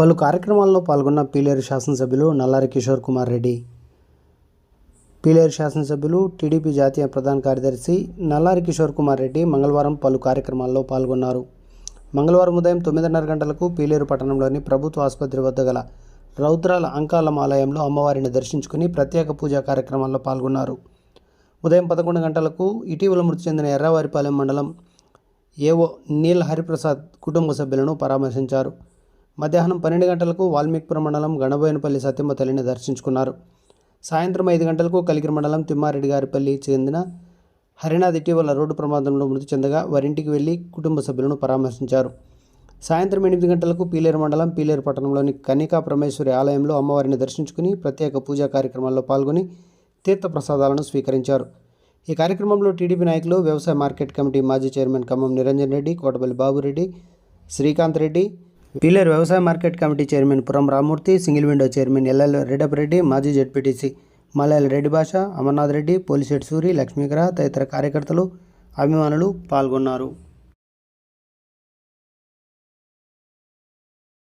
పలు కార్యక్రమాల్లో పాల్గొన్న పీలేరు శాసనసభ్యులు నల్లారి కిషోర్ కుమార్ రెడ్డి. పీలేరు శాసనసభ్యులు టీడీపీ జాతీయ ప్రధాన కార్యదర్శి నల్లారి కిషోర్ కుమార్ రెడ్డి మంగళవారం పలు కార్యక్రమాల్లో పాల్గొన్నారు. మంగళవారం ఉదయం తొమ్మిదిన్నర గంటలకు పీలేరు పట్టణంలోని ప్రభుత్వ ఆసుపత్రి వద్ద గల రౌద్రాల అంకాలం ఆలయంలో అమ్మవారిని దర్శించుకుని ప్రత్యేక పూజా కార్యక్రమాల్లో పాల్గొన్నారు. ఉదయం పదకొండు గంటలకు ఇటీవల మృతి చెందిన ఎర్రవారిపాలెం మండలం ఏవో నీల్ హరిప్రసాద్ కుటుంబ సభ్యులను పరామర్శించారు. మధ్యాహ్నం పన్నెండు గంటలకు వాల్మీకిపురం మండలం గణబోయినపల్లి సత్యమ్మ తల్లిని దర్శించుకున్నారు. సాయంత్రం ఐదు గంటలకు కలిగిరి మండలం తిమ్మారెడ్డి గారిపల్లి చెందిన హరినాథ్ ఇటీవల రోడ్డు ప్రమాదంలో మృతి చెందగా వారింటికి వెళ్ళి కుటుంబ సభ్యులను పరామర్శించారు. సాయంత్రం ఎనిమిది గంటలకు పీలేరు మండలం పీలేరు పట్టణంలోని కనికా పరమేశ్వరి ఆలయంలో అమ్మవారిని దర్శించుకుని ప్రత్యేక పూజా కార్యక్రమాల్లో పాల్గొని తీర్థ ప్రసాదాలను స్వీకరించారు. ఈ కార్యక్రమంలో టీడీపీ నాయకులు వ్యవసాయ మార్కెట్ కమిటీ మాజీ చైర్మన్ ఖమ్మం నిరంజన్ రెడ్డి కోటపల్లి బాబురెడ్డి శ్రీకాంత్ రెడ్డి పీలేరు వ్యవసాయ market committee chairman Puram Ramurthy single window chairman LL Reddappareddy మాజీ జెడ్పీటీసీ మల్లెల రెడ్డి భాష అమర్నాథ్ రెడ్డి పోలిశెట్టి సూరి లక్ష్మీకర తదితర కార్యకర్తలు అభిమానులు పాల్గొన్నారు.